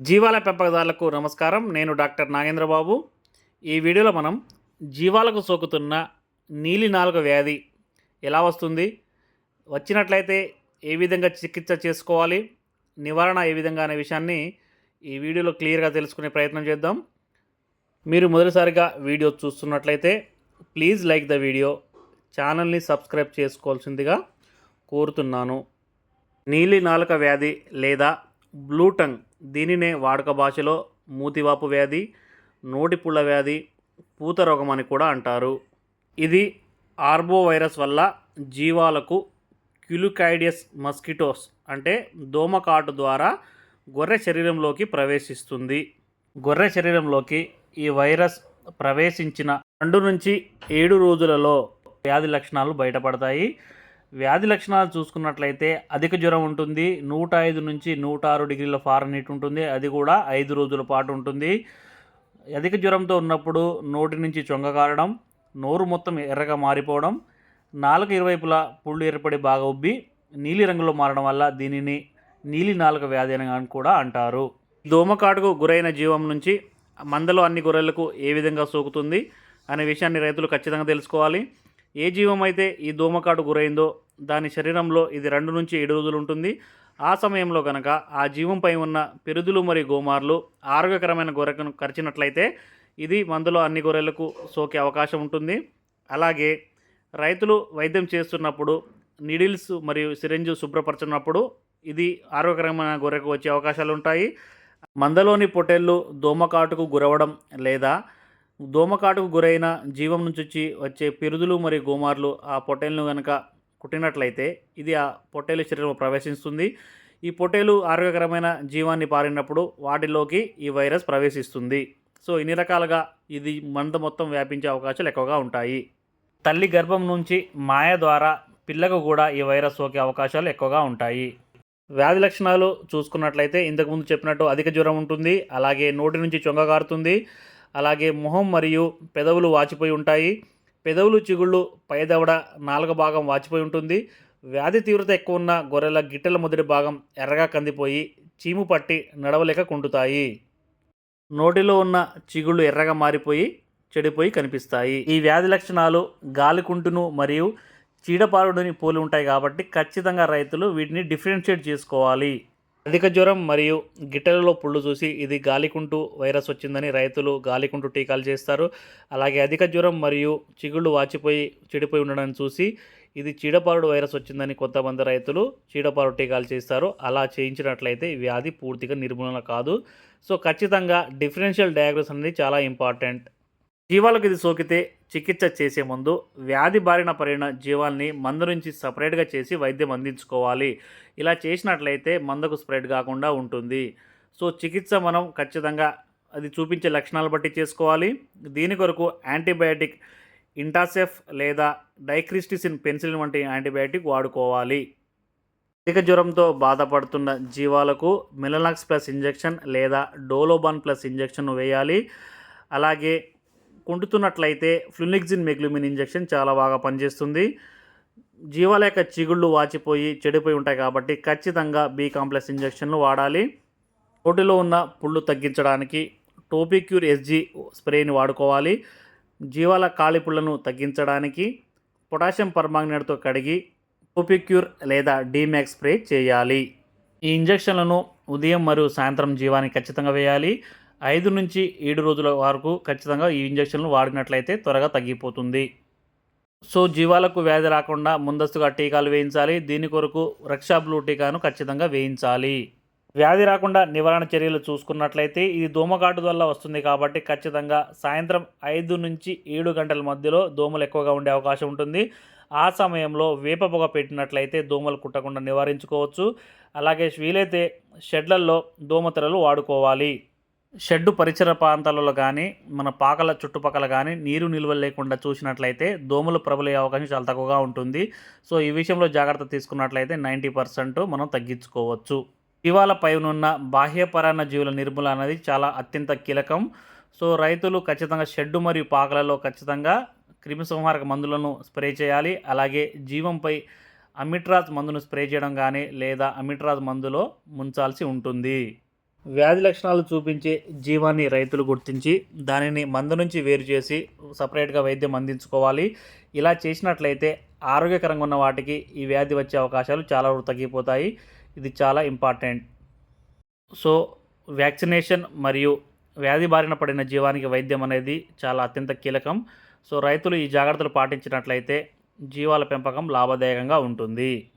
జీవాల పెంపకదారులకు నమస్కారం. నేను డాక్టర్ నాగేంద్రబాబు. ఈ వీడియోలో మనం జీవాలకు సోకుతున్న నీలి నాలుక వ్యాధి ఎలా వస్తుంది? వచ్చినట్లయితే ఏ విధంగా చికిత్స చేసుకోవాలి? నివారణ ఏ విధంగా అనే విషయాన్ని ఈ వీడియోలో క్లియర్గా తెలుసుకునే ప్రయత్నం చేద్దాం. మీరు మొదటిసారిగా వీడియో చూస్తున్నట్లయితే ప్లీజ్ లైక్ ద వీడియో. ఛానల్ని సబ్స్క్రైబ్ చేసుకోవాల్సిందిగా కోరుతున్నాను. నీలి నాలుక వ్యాధి లేదా బ్లూ టంగ్ దీనినే వాడుక భాషలో మూతివాపు వ్యాధి నోటిపుళ్ళ వ్యాధి పూత రోగం అని కూడా అంటారు. ఇది ఆర్బో వైరస్ వల్ల జీవాలకు క్యులుకైడియస్ మస్కిటోస్ అంటే దోమకాటు ద్వారా గొర్రె శరీరంలోకి ప్రవేశిస్తుంది. గొర్రె శరీరంలోకి ఈ వైరస్ ప్రవేశించిన రెండు నుంచి ఏడు రోజులలో వ్యాధి లక్షణాలు బయటపడతాయి. వ్యాధి లక్షణాలు చూసుకున్నట్లయితే అధిక జ్వరం ఉంటుంది నూట ఐదు నుంచి నూట ఆరు డిగ్రీల ఫారెన్హీట్ ఉంటుంది అది కూడా ఐదు రోజుల పాటు ఉంటుంది. అధిక జ్వరంతో ఉన్నప్పుడు నోటి నుంచి చొంగ కారడం నోరు మొత్తం ఎర్రగా మారిపోవడం నాలుక ఇరువైపులా పుళ్ళు ఏర్పడి బాగా ఉబ్బి నీలి రంగులో మారడం వల్ల దీనిని నీలి నాలుక వ్యాధి అని కూడా అంటారు. దోమకాటుకు గురైన జీవం నుంచి మందలో అన్ని గొర్రెలకు ఏ విధంగా సోకుతుంది అనే విషయాన్ని రైతులు ఖచ్చితంగా తెలుసుకోవాలి. ఏ జీవం అయితే ఈ దోమకాటు గురైందో దాని శరీరంలో ఇది రెండు నుంచి ఏడు రోజులు ఉంటుంది. ఆ సమయంలో కనుక ఆ జీవంపై ఉన్న పెరుదులు మరియు గోమార్లు ఆరోగ్యకరమైన గొర్రెను కరిచినట్లయితే ఇది మందులో అన్ని గొర్రెలకు సోకే అవకాశం ఉంటుంది. అలాగే రైతులు వైద్యం చేస్తున్నప్పుడు నిడిల్స్ మరియు సిరంజు శుభ్రపరచున్నప్పుడు ఇది ఆరోగ్యకరమైన గొర్రెకు వచ్చే అవకాశాలు ఉంటాయి. మందలోని పొట్టేళ్ళు దోమకాటుకు గురవడం లేదా దోమకాటుకు గురైన జీవం నుంచి వచ్చి వచ్చే పిరుదులు మరియు గోమార్లు ఆ పొట్టేలను కనుక కుట్టినట్లయితే ఇది ఆ పొట్టేలు శరీరంలో ప్రవేశిస్తుంది. ఈ పొట్టేలు ఆరోగ్యకరమైన జీవాన్ని పారినప్పుడు వాటిలోకి ఈ వైరస్ ప్రవేశిస్తుంది. సో ఇన్ని రకాలుగా ఇది మంద మొత్తం వ్యాపించే అవకాశాలు ఎక్కువగా ఉంటాయి. తల్లి గర్భం నుంచి మాయ ద్వారా పిల్లకు కూడా ఈ వైరస్ సోకే అవకాశాలు ఎక్కువగా ఉంటాయి. వ్యాధి లక్షణాలు చూసుకున్నట్లయితే ఇంతకుముందు చెప్పినట్టు అధిక జ్వరం ఉంటుంది. అలాగే నోటి నుంచి చొంగ కారుతుంది. అలాగే మొహం మరియు పెదవులు వాచిపోయి ఉంటాయి. పెదవులు చిగుళ్ళు పైదవడ నాలుగు భాగం వాచిపోయి ఉంటుంది. వ్యాధి తీవ్రత ఎక్కువ ఉన్న గొర్రెల గిట్టెల మొదటి భాగం ఎర్రగా కందిపోయి చీము పట్టి నడవలేక కుంటుతాయి. నోటిలో ఉన్న చిగుళ్ళు ఎర్రగా మారిపోయి చెడిపోయి కనిపిస్తాయి. ఈ వ్యాధి లక్షణాలు గాలికుంటును మరియు చీడపారుడుని పోలి ఉంటాయి కాబట్టి ఖచ్చితంగా రైతులు వీటిని డిఫరెన్షియేట్ చేసుకోవాలి. అధిక జ్వరం మరియు గిట్టెలలో పుళ్ళు చూసి ఇది గాలికుంటు వైరస్ వచ్చిందని రైతులు గాలికుంటు టీకాలు చేస్తారు. అలాగే అధిక జ్వరం మరియు చిగుళ్ళు వాచిపోయి చెడిపోయి ఉండడాన్ని చూసి ఇది చీడపారుడు వైరస్ వచ్చిందని కొంతమంది రైతులు చీడపారుడు టీకాలు చేస్తారు. అలా చేయించినట్లయితే వ్యాధి పూర్తిగా నిర్మూలన కాదు. సో ఖచ్చితంగా డిఫరెన్షియల్ డయాగ్నోస్ అనేది చాలా ఇంపార్టెంట్. జీవాలకు ఇది సోకితే చికిత్స చేసే ముందు వ్యాధి బారిన పడిన జీవాల్ని మందు నుంచి సపరేట్గా చేసి వైద్యం అందించుకోవాలి. ఇలా చేసినట్లయితే మందకు స్ప్రెడ్ కాకుండా ఉంటుంది. సో చికిత్స మనం ఖచ్చితంగా అది చూపించే లక్షణాలు బట్టి చేసుకోవాలి. దీని కొరకు యాంటీబయాటిక్ ఇంటాసెఫ్ లేదా డైక్రిస్టిసిన్ పెన్సిలిన్ వంటి యాంటీబయాటిక్ వాడుకోవాలి. అధిక జ్వరంతో బాధపడుతున్న జీవాలకు మిలనాక్స్ ప్లస్ ఇంజెక్షన్ లేదా డోలోబాన్ ప్లస్ ఇంజెక్షన్ వేయాలి. అలాగే కుంటుతున్నట్లయితే ఫ్లూనిక్జిన్ మెగ్లుమిన్ ఇంజెక్షన్ చాలా బాగా పనిచేస్తుంది. జీవాల యొక్క చిగుళ్ళు వాచిపోయి చెడిపోయి ఉంటాయి కాబట్టి ఖచ్చితంగా బీ కాంప్లెక్స్ ఇంజెక్షన్లు వాడాలి. నోటిలో ఉన్న పుళ్ళు తగ్గించడానికి టోపిక్యూర్ ఎస్జీ స్ప్రేని వాడుకోవాలి. జీవాల కాళిపుళ్ళను తగ్గించడానికి పొటాషియం పర్మాంగనేట్తో కడిగి టోపిక్యూర్ లేదా డీమ్యాక్స్ స్ప్రే చేయాలి. ఈ ఇంజెక్షన్లను ఉదయం మరియు సాయంత్రం జీవానికి ఖచ్చితంగా వేయాలి. ఐదు నుంచి ఏడు రోజుల వరకు ఖచ్చితంగా ఈ ఇంజెక్షన్లు వాడినట్లయితే త్వరగా తగ్గిపోతుంది. సో జీవాలకు వ్యాధి రాకుండా ముందస్తుగా టీకాలు వేయించాలి. దీని కొరకు రక్షా బ్లూ టీకాను ఖచ్చితంగా వేయించాలి. వ్యాధి రాకుండా నివారణ చర్యలు చూసుకున్నట్లయితే ఇది దోమకాటు వల్ల వస్తుంది కాబట్టి ఖచ్చితంగా సాయంత్రం ఐదు నుంచి ఏడు గంటల మధ్యలో దోమలు ఎక్కువగా ఉండే అవకాశం ఉంటుంది. ఆ సమయంలో వేప పొగ పెట్టినట్లయితే దోమలు కుట్టకుండా నివారించుకోవచ్చు. అలాగే వీలైతే షెడ్లల్లో దోమతెరలు వాడుకోవాలి. షెడ్డు పరిసర ప్రాంతాలలో కానీ మన పాకల చుట్టుపక్కల కానీ నీరు నిల్వ లేకుండా చూసినట్లయితే దోమలు ప్రబలే అవకాశం చాలా తక్కువగా ఉంటుంది. సో ఈ విషయంలో జాగ్రత్త తీసుకున్నట్లయితే నైంటీ పర్సెంట్ మనం తగ్గించుకోవచ్చు. ఇవాళ పైనున్న బాహ్యపరాన్న జీవుల నిర్మూలన అనేది చాలా అత్యంత కీలకం. సో రైతులు ఖచ్చితంగా షెడ్డు మరియు పాకలలో ఖచ్చితంగా క్రిమిసంహారక మందులను స్ప్రే చేయాలి. అలాగే జీవంపై అమిట్రాజ్ మందును స్ప్రే చేయడం కానీ లేదా అమిట్రాజ్ మందులో ముంచాల్సి ఉంటుంది. వ్యాధి లక్షణాలు చూపించే జీవాన్ని రైతులు గుర్తించి దానిని మందు నుంచి వేరు చేసి సపరేట్గా వైద్యం అందించుకోవాలి. ఇలా చేసినట్లయితే ఆరోగ్యకరంగా ఉన్న వాటికి ఈ వ్యాధి వచ్చే అవకాశాలు చాలా వరకు తగ్గిపోతాయి ఇది చాలా ఇంపార్టెంట్. సో వ్యాక్సినేషన్ మరియు వ్యాధి బారిన పడిన జీవానికి వైద్యం అనేది చాలా అత్యంత కీలకం. సో రైతులు ఈ జాగ్రత్తలు పాటించినట్లయితే జీవాల పెంపకం లాభదాయకంగా ఉంటుంది.